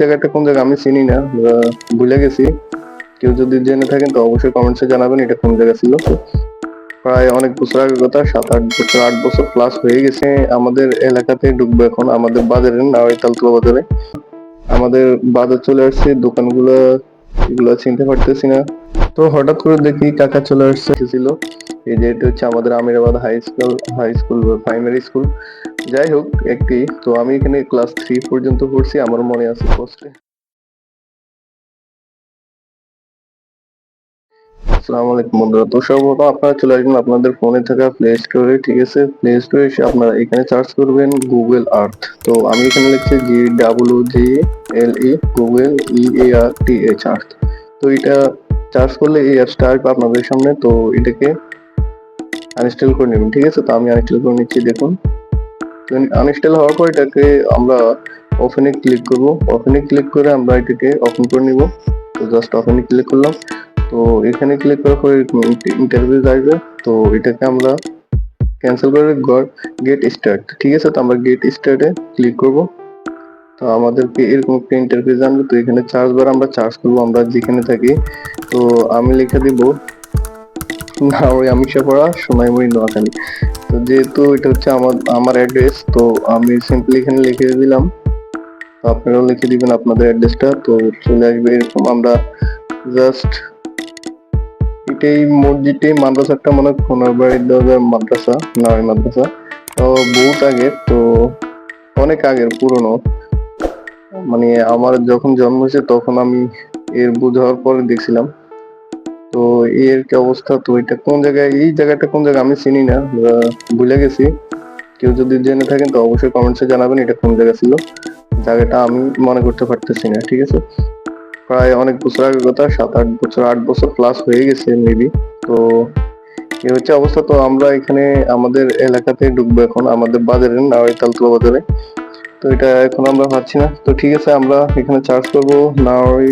জায়গাটা কোন জায়গা আমি চিনি না ভুলে গেছি। কেউ যদি জেনে থাকেন, তো অবশ্যই কমেন্টসে জানাবেন এটা কোন জায়গা ছিল। প্রায় অনেক বছর আগের কথা সাত আট বছর আট বছর প্লাস হয়ে গেছে। আমাদের এলাকাতে ঢুকবো এখন, আমাদের বাজারে নাওয়াই তালতলা বাজারে। আমাদের বাজার চলে আসছে, দোকানগুলো, এগুলো চিনতে পারতেছি না। তো হঠাৎ করে দেখি কাকা চলে আসছে ছিল এই যে এটা হচ্ছে আমাদের Amirabad high school high school primary school যাই হোক একটি। তো আমি এখানে ক্লাস থ্রি পর্যন্ত পড়ছি, আমার মনে আছে পোস্টে আসসালামু আলাইকুম বন্ধুরা। তো সর্বপ্রথম আপনারা চলে আসবেন আপনাদের ফোনে থাকা প্লে স্টোরে ঠিক আছে? প্লে স্টোরে এসে আপনারা এখানে সার্চ করবেন গুগল আর্থ তো আমি এখানে লিখছি G W G L E Google E A R T H earth তো এটা সার্চ করলে এই অ্যাপসটা আসবে আপনাদের সামনে। তো এটাকে আনইনস্টল করে নেবেন, ঠিক আছে? তো আমি আনইনস্টল করে নিচ্ছি, দেখুন। আনইনস্টল হওয়ার পর এটাকে আমরা ওপেনে ক্লিক করব। ওপেনে ক্লিক করে আমরা এটাকে ওপেন করে নিব। তো জাস্ট ওপেনে ক্লিক করলাম। তো এখানে ক্লিক করার পরে ইন্টারভিউ আসবে তো এটাকে আমরা ক্যান্সেল করে গড গেট স্টার্ট ঠিক আছে? তো আমরা গেট স্টার্টে ক্লিক করব। তো আমাদেরকে এরকম একটা ইন্টারভিউ জানবে। তো এখানে চার্জ বার আমরা চার্জ করব আমরা যেখানে থাকি। তো আমি লিখে দিব না ওই আমিষা পড়া সোনাইমুড়ি নোয়াখালী তো যেহেতু এটা হচ্ছে আমার আমার অ্যাড্রেস তো আমি সিম্পলি এখানে লিখে দিলাম। আপনারাও লিখে দিবেন আপনাদের অ্যাড্রেসটা তো চলে আসবে এরকম, আমরা জাস্ট এটাই মসজিদটাই মাদ্রাসাটা মনে হয় সোনারবাড়ির দরজার মাদ্রাসা নারী মাদ্রাসা। তো বহুত আগে, তো অনেক আগের, পুরনো। মানে আমার যখন জন্ম হয়েছে, তখন আমি এর বুঝার পরে দেখছিলাম। তো এর কি অবস্থা? তো এটা কোন জায়গায়, এই জায়গাটা কোন জায়গা আমি চিনি না ভুলে গেছি। কেউ যদি জেনে থাকেন, তো অবশ্যই কমেন্টসে জানাবেন এটা কোন জায়গা ছিল। জায়গাটা আমি মনে করতে পারতেছি না, ঠিক আছে? প্রায় অনেক বছর আগের কথা, সাত আট বছর আট বছর প্লাস হয়ে গেছে মেবি তো এই হচ্ছে অবস্থা। তো আমরা এখানে আমাদের এলাকাতে ঢুকবো এখন, আমাদের বাজারে নাওয়াই তালতলা বাজারে। তো এটা এখন আমরা পাচ্ছি না। তো ঠিক আছে, আমরা এখানে চার্জ করব নাওয়াই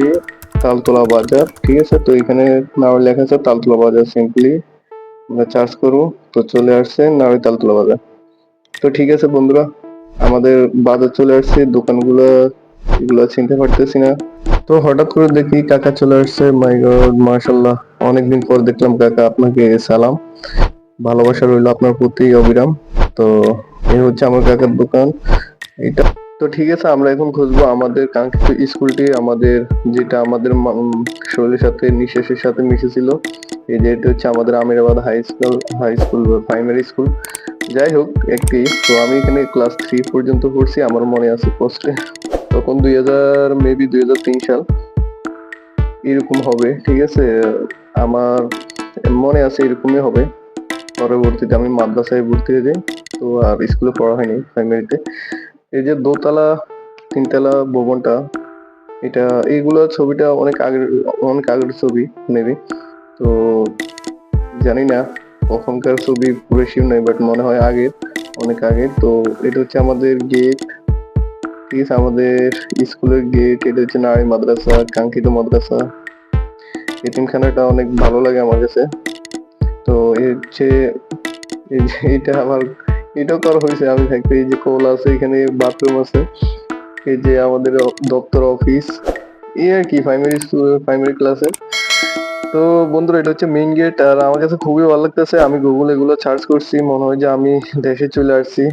তালতলা বাজার, ঠিক আছে? তো এখানে নাওয়াই লেখা আছে তালতলা বাজার সিম্পলি আমরা চার্জ করব, তো চলে আসছে নাওয়াই তালতলা বাজার। তো ঠিক আছে বন্ধুরা, আমাদের বাজার চলে আসছে, দোকানগুলো, এগুলো চিনতে পারতেছি না। তো হঠাৎ করে দেখি কাকা চলে আসছে মাই গড মাশাল্লাহ অনেকদিন পর দেখলাম কাকা আপনাকে সালাম। ভালোবাসা রইল আপনার প্রতি, অবিরাম। তো এই হচ্ছে আমার কাকার দোকান। এটা তো ঠিক আছে, আমরা এখন খুঁজবো আমাদের কাঙ্ক্ষিত স্কুলটি, আমাদের যেটা আমাদের শরীরের সাথে, নিঃশ্বাসের সাথে মিশেছিল। এই যে এটা হচ্ছে আমাদের Amirabad high school high school primary school. যাই হোক, একটি, তো আমি এখানে ক্লাস থ্রি পর্যন্ত পড়ছি, আমার মনে আছে পোস্টে তখন দুই হাজার মেবি দুই হাজার তিন সাল। এরকম হবে, ঠিক আছে? আমার মনে আছে এরকমই হবে। পরবর্তীতে আমি মাদ্রাসায় ভর্তি হয়ে যাই। তো আর স্কুলে পড়া হয়নি প্রাইমারিতে এই যে দোতলা, তিনতলা ভবনটা, এটা, এইগুলো ছবিটা অনেক আগের অনেক আগের ছবি মেবি তো জানি না কখনকার ছবি পুরো শিওর নেই বাট মনে হয় আগের, অনেক আগে তো এটা হচ্ছে আমাদের গেট আছে? আমাদের স্কুলের গেট এটা হচ্ছে নারী মাদ্রাসা, কাঙ্ক্ষিত মাদ্রাসা। এতিমখানাটা অনেক ভালো লাগে আমার কাছে। তো এই হচ্ছে এই যে, এটা আমার এটাও তো আর হয়েছে, আমি থাকতে এই যে কল আছে, এখানে বাথরুম আছে, এই যে আমাদের দপ্তর অফিস এই আর কি প্রাইমারি স্কুল প্রাইমারি ক্লাসে তো বন্ধুরা, এটা হচ্ছে মেইন গেট আর আমার কাছে খুবই ভালো লাগতেছে, আমি গুগল এগুলো সার্চ করছি, মনে হয় যে আমি দেশে চলে আসছি।